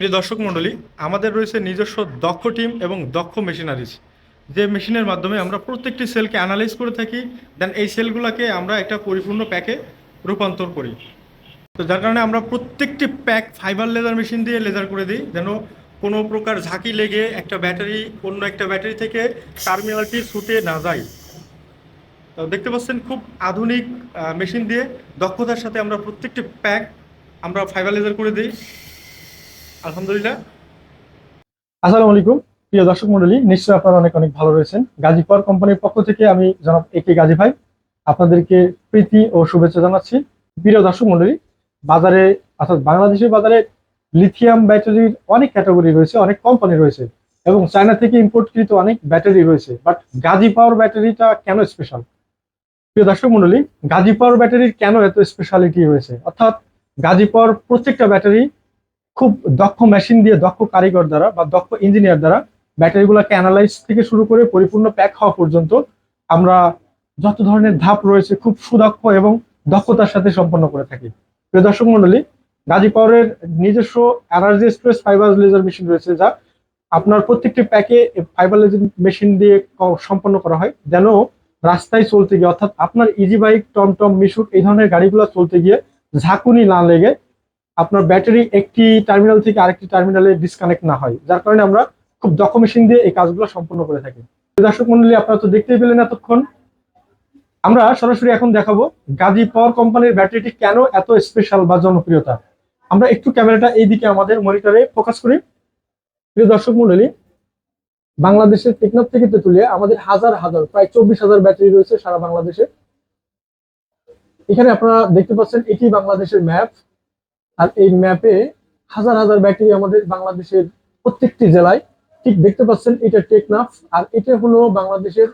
প্রিয় দর্শক মণ্ডলী, আমাদের রয়েছে নিজস্ব দক্ষ টিম এবং দক্ষ মেশিনারিজ। যে মেশিনের মাধ্যমে আমরা প্রত্যেকটি সেলকে অ্যানালাইজ করে থাকি, দেন এই সেলগুলোকে আমরা একটা পরিপূর্ণ প্যাকে রূপান্তর করি। তো যার কারণে আমরা প্রত্যেকটি প্যাক ফাইবার লেজার মেশিন দিয়ে লেজার করে দিই, যেন কোনো প্রকার ঝাঁকি লেগে একটা ব্যাটারি, অন্য একটা ব্যাটারি থেকে টার্মিনালটি ছুটে না যায়। তো দেখতে পাচ্ছেন খুব আধুনিক মেশিন দিয়ে দক্ষতার সাথে আমরা প্রত্যেকটি প্যাক আমরা ফাইবার লেজার করে দিই। আলহামদুলিল্লাহ। আসসালামু আলাইকুম। প্রিয় দর্শক মন্ডলী নিশ্চয়ই আপনারা অনেক অনেক ভালো রয়েছেন। গাজী পাওয়ার কোম্পানির পক্ষ থেকে আমি জনাব এ কে গাজী ভাই আপনাদেরকে প্রীতি ও শুভেচ্ছা জানাচ্ছি। প্রিয় দর্শক মন্ডলী বাজারে অর্থাৎ বাংলাদেশের বাজারে লিথিয়াম ব্যাটারির অনেক ক্যাটাগরি রয়েছে, অনেক কোম্পানি রয়েছে এবং চায়না থেকে ইম্পোর্টকৃত অনেক ব্যাটারি রয়েছে। বাট গাজী পাওয়ার ব্যাটারিটা কেন স্পেশাল প্রিয় দর্শক মন্ডলী গাজী পাওয়ার ব্যাটারির কেন এত স্পেশালিটি রয়েছে? অর্থাৎ গাজী পাওয়ার প্রত্যেকটা ব্যাটারি খুব দক্ষ মেশিন দিয়ে দক্ষ কারিগর দ্বারা বা দক্ষ ইঞ্জিনিয়ার দ্বারা ব্যাটারিগুলোকে অ্যানালাইজ থেকে শুরু করে পরিপূর্ণ প্যাক হওয়া পর্যন্ত আমরা যত ধরনের ধাপ রয়েছে খুব সুদক্ষ এবং দক্ষতার সাথে সম্পন্ন করে থাকি। প্রিয় দর্শক মন্ডলী, গাজী পাওয়ারের নিজস্ব energy express fibre laser machine রয়েছে যা আপনার প্রত্যেকটি প্যাকে ফাইবার লেজার মেশিন দিয়ে সম্পন্ন করা হয়। যেন রাস্তায় চলতে গিয়ে, অর্থাৎ আপনার ইজি বাইক টমটম, মিশুক এই ধরনের গাড়িগুলো চলতে গিয়ে ঝাঁকুনি না লেগে আপনার ব্যাটারি একটি টার্মিনাল থেকে আরেকটি টার্মিনালে ডিসকানেক্ট না হয়, যার কারণে আমরা খুব দক্ষ মেশিন দিয়ে এই কাজগুলো সম্পন্ন করে থাকি। দর্শক মন্ডলী, আপনারা তো দেখতেই পেলেন এতক্ষণ। আমরা সরাসরি এখন দেখাবো গাজী পাওয়ার কোম্পানির ব্যাটারিটি কেন এত স্পেশাল বা জনপ্রিয়তা। আমরা একটু ক্যামেরাটা এইদিকে আমাদের মনিটরে ফোকাস করি। প্রিয় দর্শক মন্ডলী, বাংলাদেশের টেকনাফ থেকে তুলে আমাদের হাজার হাজার, প্রায় চব্বিশ হাজার ব্যাটারি রয়েছে সারা বাংলাদেশে। এখানে আপনারা দেখতে পাচ্ছেন, এটি বাংলাদেশের ম্যাপ আর এই ম্যাপে হাজার হাজার ব্যাটারি আমাদের বাংলাদেশের প্রত্যেকটি জেলায়, ঠিক দেখতে পাচ্ছেন, এটা টেকনাফ, আর এটা হলো বাংলাদেশের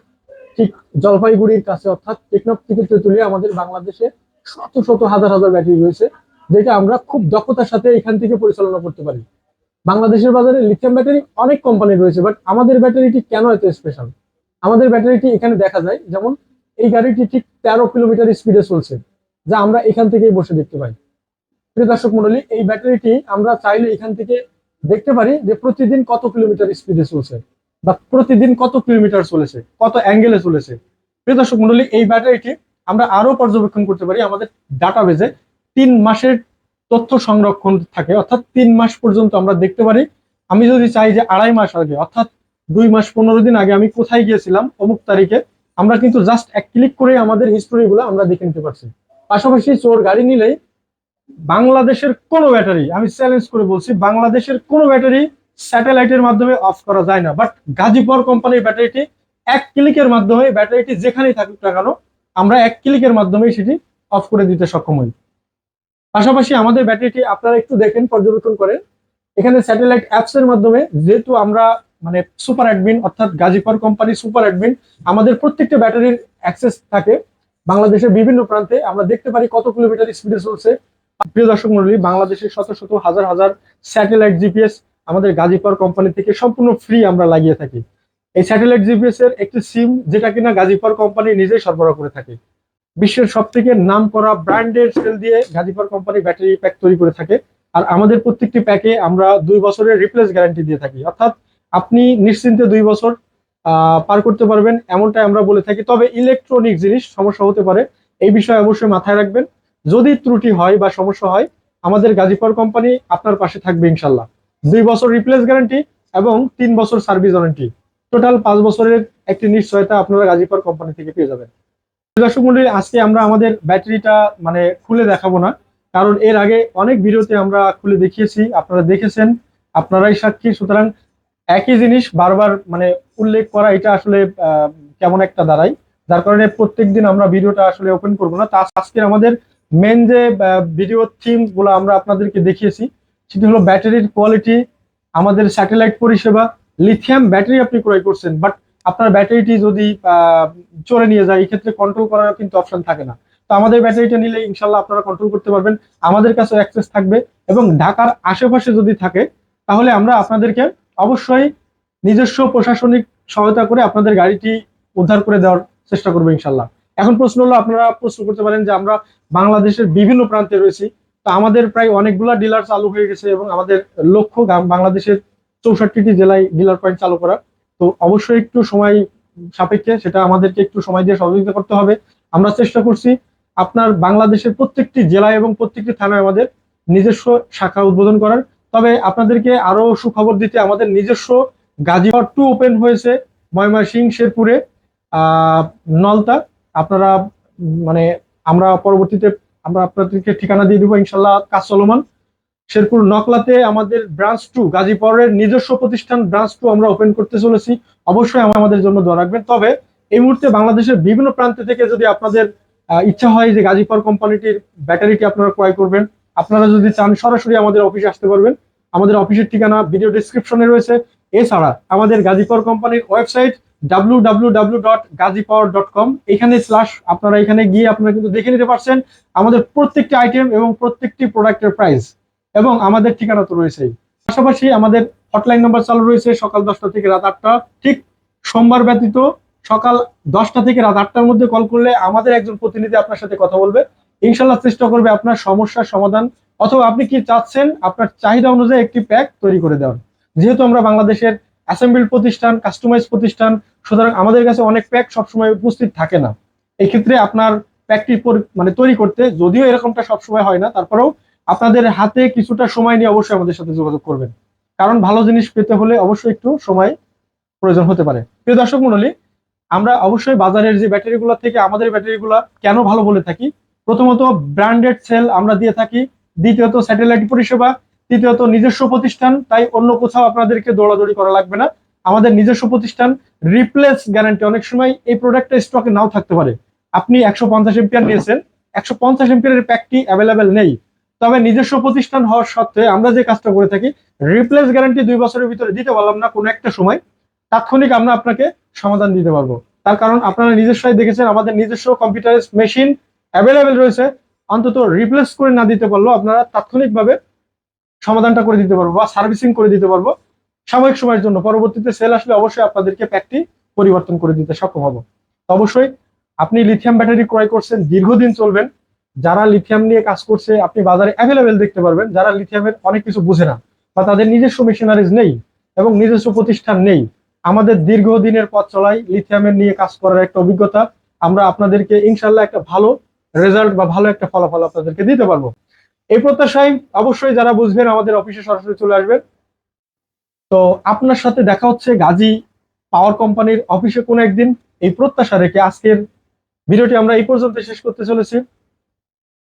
ঠিক জলপাইগুড়ির কাছে, অর্থাৎ টেকনাফ থেকে তেতুলিয়া আমাদের বাংলাদেশে শত শত হাজার হাজার ব্যাটারি রয়েছে, যেটা আমরা খুব দক্ষতার সাথে এখান থেকে পরিচালনা করতে পারি। বাংলাদেশের বাজারে লিথিয়াম ব্যাটারি অনেক কোম্পানি রয়েছে বাট আমাদের ব্যাটারিটি কেন এত স্পেশাল আমাদের ব্যাটারিটি এখানে দেখা যায়, যেমন এই গাড়িটি ঠিক তেরো কিলোমিটার স্পিডে চলছে, যা আমরা এখান থেকেই বসে দেখতে পাই। প্রিয় দর্শক মন্ডলী, এই ব্যাটারিটি আমরা চাইলে এখান থেকে দেখতে পারি যে প্রতিদিন কত কিলোমিটার স্পিডে চলছে বা প্রতিদিন কত কিলোমিটার চলেছে, কত অ্যাঙ্গেলে চলেছে। প্রিয় দর্শক মন্ডলী, এই ব্যাটারিটি আমরা আরও পর্যবেক্ষণ করতে পারি। আমাদের ডাটাবেজে তিন মাসের তথ্য সংরক্ষণ থাকে, অর্থাৎ তিন মাস পর্যন্ত আমরা দেখতে পারি। আমি যদি চাই যে আড়াই মাস আগে, অর্থাৎ দুই মাস পনেরো দিন আগে আমি কোথায় গিয়েছিলাম, অমুক তারিখে, আমরা কিন্তু জাস্ট এক ক্লিক করে আমাদের হিস্টোরিগুলো আমরা দেখে নিতে পারছি। পাশাপাশি চোর গাড়ি নিলেই বাংলাদেশের কোনো ব্যাটারি, আমি চ্যালেঞ্জ করে বলছি, বাংলাদেশের কোনো ব্যাটারি স্যাটেলাইটের মাধ্যমে অফ করা যায় না। বাট গাজীপুর কোম্পানির ব্যাটারিটি এক ক্লিকের মাধ্যমে, ব্যাটারিটি যেখানেই থাকুক না কেন, আমরা এক ক্লিকের মাধ্যমে সেটি অফ করে দিতে সক্ষম হই। পাশাপাশি আমাদের ব্যাটারিটি আপনারা একটু দেখেন, পর্যবেক্ষণ করেন। এখানে স্যাটেলাইট অ্যাপস এর মাধ্যমে যেহেতু আমরা মানে সুপার অ্যাডমিন অর্থাৎ গাজীপুর কোম্পানি সুপার অ্যাডমিন আমাদের প্রত্যেকটা ব্যাটারির অ্যাক্সেস থাকে। বাংলাদেশের বিভিন্ন প্রান্তে আমরা দেখতে পারি কত কিলোমিটার স্পিডে চলছে প্রিয় দর্শক মন্ডলী, বাংলাদেশের শত শত, হাজার হাজার স্যাটেলাইট জিপিএস আমাদের গাজীপুর কোম্পানি থেকে সম্পূর্ণ ফ্রি আমরা লাগিয়ে থাকি। এই স্যাটেলাইট জিপিএস এর একটি সিম যেটা কিনা গাজীপুর কোম্পানি নিজেই সরবরাহ করে থাকে। বিশ্বের সব থেকে নাম করা ব্র্যান্ডের সেল দিয়ে গাজীপুর কোম্পানি ব্যাটারি প্যাক তৈরি করে থাকে। আর আমাদের প্রত্যেকটি প্যাকে আমরা দুই বছরের রিপ্লেস গ্যারান্টি দিয়ে থাকি। অর্থাৎ আপনি নিশ্চিন্তে দুই বছর পার করতে পারবেন, এমনটাই আমরা বলে থাকি। তবে ইলেকট্রনিক জিনিস সমস্যা হতে পারে। এই বিষয়ে অবশ্যই মাথায় রাখবেন। যদি ত্রুটি হয় বা সমস্যা হয়, আমাদের গাজীপুর কোম্পানি আপনার পাশে থাকবে ইনশাল্লাহ। দুই বছর রিপ্লেস গ্যারান্টি এবং তিন বছর সার্ভিস ওয়ারেন্টি টোটাল পাঁচ বছরের একটি নিশ্চয়তা আপনারা গাজীপুর কোম্পানি থেকে পেয়ে যাবেন। দর্শক মন্ডলী, আজকে আমরা আমাদের ব্যাটারিটা মানে খুলে দেখাবো না, কারণ এর আগে অনেক ভিডিওতে আমরা খুলে দেখিয়েছি, আপনারা দেখেছেন, আপনারাই সাক্ষী। সুতরাং একই জিনিস বারবার মানে উল্লেখ করা, এটা আসলে কেমন একটা দাঁড়ায়। যার কারণে প্রত্যেকদিন আমরা ভিডিওটা আসলে ওপেন করব না। তা আজকে আমাদের মেন যে ভিডিও থিমগুলো আমরা আপনাদেরকে দেখিয়েছি, সেটি হলো ব্যাটারির কোয়ালিটি আমাদের স্যাটেলাইট পরিষেবা লিথিয়াম ব্যাটারি আপনি ক্রয় করছেন বাট আপনার ব্যাটারিটি যদি চলে নিয়ে যায় এই ক্ষেত্রে কন্ট্রোল করার কিন্তু অপশন থাকে না। তো আমাদের ব্যাটারিটা নিলে ইনশাল্লাহ আপনারা কন্ট্রোল করতে পারবেন, আমাদের কাছে অ্যাক্সেস থাকবে, এবং ঢাকার আশেপাশে যদি থাকে, তাহলে আমরা আপনাদেরকে অবশ্যই নিজস্ব প্রশাসনিক সহায়তা করে আপনাদের গাড়িটি উদ্ধার করে দেওয়ার চেষ্টা করব ইনশাল্লাহ। এখন প্রশ্ন হলো, আপনারা প্রশ্ন করতে পারেন যে আমরা বাংলাদেশের বিভিন্ন প্রান্তে রয়েছি। তো আমাদের প্রায় অনেকগুলা ডিলার চালু হয়ে গেছে এবং আমাদের লক্ষ্য বাংলাদেশের চৌষট্টিটি জেলায় ডিলার পয়েন্ট চালু করা। তো অবশ্যই একটু সময় সাপেক্ষে সেটা আমাদেরকে একটু সময় দিয়ে সহযোগিতা করতে হবে। আমরা চেষ্টা করছি আপনার বাংলাদেশের প্রত্যেকটি জেলায় এবং প্রত্যেকটি থানায় আমাদের নিজস্ব শাখা উদ্বোধন করার। তবে আপনাদেরকে আরও সুখবর দিতে আমাদের নিজস্ব গাজীপুর টু ওপেন হয়েছে ময়মনসিং শেরপুরে, আহ, নলতা। আপনারা মানে আমরা পরবর্তীতে, আমরা আপনাদেরকে ঠিকানা দিয়ে দিব, ইনশাল্লাহ কাজ চলমান। শেরপুর নকলাতে আমাদের ব্রাঞ্চ টু, গাজীপুরের নিজস্ব প্রতিষ্ঠান ব্রাঞ্চ টু আমরা ওপেন করতে চলেছি। অবশ্যই আমাদের জন্য দোয়া রাখবেন। তবে এই মুহূর্তে বাংলাদেশের বিভিন্ন প্রান্ত থেকে যদি আপনাদের ইচ্ছা হয় যে গাজীপুর কোম্পানিটির ব্যাটারিটি আপনারা ক্রয় করবেন, আপনারা যদি চান সরাসরি আমাদের অফিসে আসতে পারবেন। আমাদের অফিসের ঠিকানা ভিডিও ডিসক্রিপশনে রয়েছে। এছাড়া আমাদের গাজীপুর কোম্পানির website W W W dot Gazipower dot com এখানে স্ল্যাশ আপনারা এখানে গিয়ে আপনারা কিন্তু দেখে নিতে পারছেন আমাদের প্রত্যেকটি আইটেম এবং প্রত্যেকটি প্রোডাক্টের প্রাইস এবং আমাদের ঠিকানা তো রয়েছেই। পাশাপাশি আমাদের হটলাইন নাম্বার চালু রয়েছে সকাল দশটা থেকে রাত আটটা। ঠিক সোমবার ব্যতীত সকাল দশটা থেকে রাত আটটার মধ্যে কল করলে আমাদের একজন প্রতিনিধি আপনার সাথে কথা বলবে। ইনশাল্লাহ চেষ্টা করবে আপনার সমস্যার সমাধান অথবা আপনি কি চাচ্ছেন আপনার চাহিদা অনুযায়ী একটি প্যাক তৈরি করে দেওয়ার। যেহেতু আমরা বাংলাদেশের অ্যাসেম্বল প্রতিষ্ঠান কাস্টমাইজ প্রতিষ্ঠান সুতরাং আমাদের কাছে অনেক প্যাক সবসময় উপস্থিত থাকে না। এই ক্ষেত্রে আপনার প্যাকটি মানে তৈরি করতে যদিও এরকমটা সবসময় হয় না, তারপরেও আপনাদের হাতে কিছুটা সময় নিয়ে অবশ্যই আমাদের সাথে যোগাযোগ করবেন। কারণ ভালো জিনিস পেতে হলে অবশ্যই একটু সময় প্রয়োজন হতে পারে। প্রিয় দর্শক মন্ডলী আমরা অবশ্যই বাজারের যে ব্যাটারিগুলো থেকে আমাদের ব্যাটারিগুলো কেন ভালো বলে থাকি? প্রথমত ব্র্যান্ডেড সেল আমরা দিয়ে থাকি। দ্বিতীয়ত স্যাটেলাইট পরিষেবা। তৃতীয়ত, নিজস্ব প্রতিষ্ঠান। তাই অন্য কোথাও আপনাদেরকে দৌড়াদৌড়ি করা লাগবে না। আমাদের নিজস্ব প্রতিষ্ঠান রিপ্লেস গ্যারান্টি অনেক সময় এই প্রোডাক্টটা স্টকে নাও থাকতে পারে। আপনি একশো পঞ্চাশ নিয়েছেন, একশো পঞ্চাশ এম্পিয়ারের প্যাকটি অ্যাভেলেবেল নেই। তবে নিজস্ব প্রতিষ্ঠান হওয়ার সত্ত্বে আমরা যে কাজটা করে থাকি রিপ্লেস গ্যারান্টি দুই বছরের ভিতরে দিতে পারলাম না কোনো একটা সময়, তাৎক্ষণিক আমরা আপনাকে সমাধান দিতে পারব। তার কারণ আপনারা নিজস্বই দেখেছেন, আমাদের নিজস্ব কম্পিউটার মেশিন অ্যাভেলেবেল রয়েছে। অন্তত রিপ্লেস করে না দিতে পারলেও আপনারা তাৎক্ষণিকভাবে সমাধানটা করে দিতে পারব বা সার্ভিসিং করে দিতে পারব। সাময়িক সময়ের জন্য। পরবর্তীতে সেল আসলে অবশ্যই আপনাদেরকে প্যাকটি পরিবর্তন করে দিতে সক্ষম হব। অবশ্যই আপনি লিথিয়াম ব্যাটারি ক্রয় করছেন, দীর্ঘদিন চলবেন। যারা লিথিয়াম নিয়ে কাজ করছে, আপনি বাজারে অ্যাভেলেবেল দেখতে পারবেন। যারা লিথিয়ামের অনেক কিছু বুঝে না বা তাদের নিজস্ব মেশিনারিজ নেই এবং নিজস্ব প্রতিষ্ঠান নেই, আমাদের দীর্ঘদিনের পথ চলাই লিথিয়ামের নিয়ে কাজ করার একটা অভিজ্ঞতা আমরা আপনাদেরকে ইনশাল্লাহ একটা ভালো রেজাল্ট বা ভালো একটা ফলাফল আপনাদেরকে দিতে পারব। এই প্রত্যাশায় অবশ্যই যারা বুঝবেন আমাদের অফিসে সরাসরি চলে আসবেন। তো আপনার সাথে দেখা হচ্ছে গাজী পাওয়ার কোম্পানির অফিসে কোনো একদিন। এই প্রত্যাশা রেখে আজকের ভিডিওটি আমরা এই পর্যন্ত শেষ করতে চলেছি।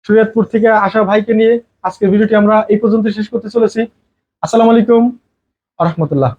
শরীয়তপুর থেকে আসা ভাইকে নিয়ে আজকের ভিডিওটি আমরা এই পর্যন্ত শেষ করতে চলেছি। আসসালামু আলাইকুম রহমতুল্লাহ।